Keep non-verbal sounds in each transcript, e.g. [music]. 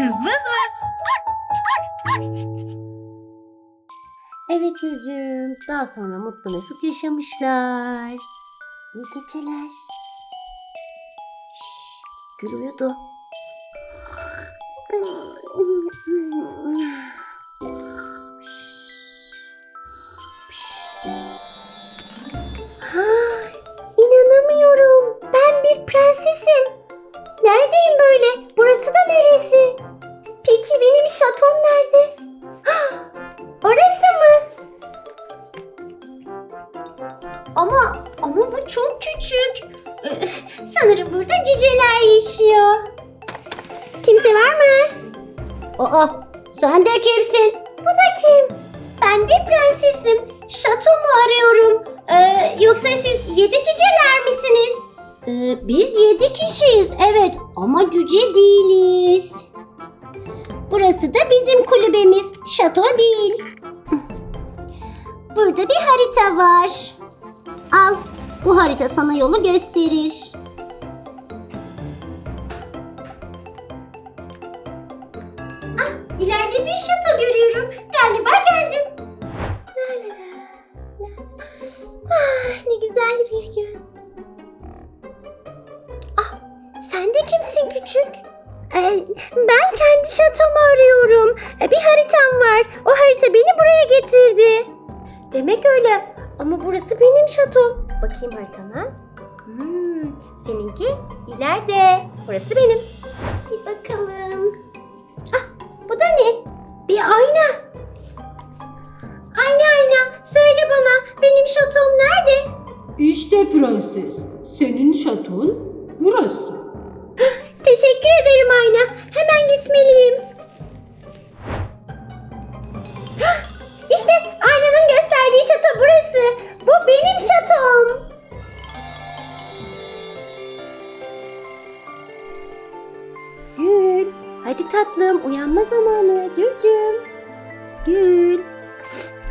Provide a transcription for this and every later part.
Kız vız vız. Evet Gülcüm. Daha sonra mutlu mesut yaşamışlar. İyi geceler. Şşş, Gül uyudu. Ha, inanamıyorum. Ben bir prensesim. Benim şatom nerede? [gasps] Orası mı? Ama ama bu çok küçük. [laughs] Sanırım burada cüceler yaşıyor. Kimse var mı? Aa, sen de kimsin? Bu da kim? Ben bir prensesim. Şatomu arıyorum. Ee, yoksa siz yedi cüceler misiniz? Ee, biz yedi kişiyiz evet ama cüce değiliz. Burası da bizim kulübemiz. Şato değil. Burada bir harita var. Al. Bu harita sana yolu gösterir. Ah, ileride bir şato görüyorum. Galiba geldim. Ah, ne güzel bir gün. Ah, sen de kimsin küçük? Ee, ben kendi şatomu arıyorum. Ee, Bir haritam var. O harita beni buraya getirdi. Demek öyle. Ama burası benim şatom. Bakayım haritana. Hmm, seninki ileride. Burası benim. Bir bakalım. Ah, bu da ne? Bir ayna. Ayna ayna. Söyle bana benim şatom nerede? İşte prenses, senin şaton burası. Hadi tatlım uyanma zamanı Gülcüm. Gül.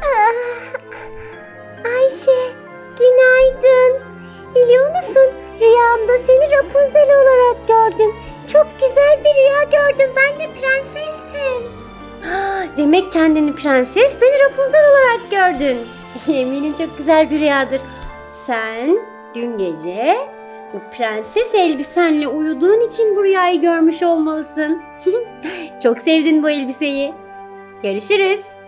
Ah, Ayşe, günaydın. Biliyor musun? Rüyamda seni Rapunzel olarak gördüm. Çok güzel bir rüya gördüm. Ben de prensestim. Demek kendini prenses, beni Rapunzel olarak gördün. [laughs] Eminim çok güzel bir rüyadır. Sen dün gece bu prenses elbisenle uyuduğun için bu rüyayı görmüş olmalısın. [laughs] çok sevdin bu elbiseyi. Görüşürüz.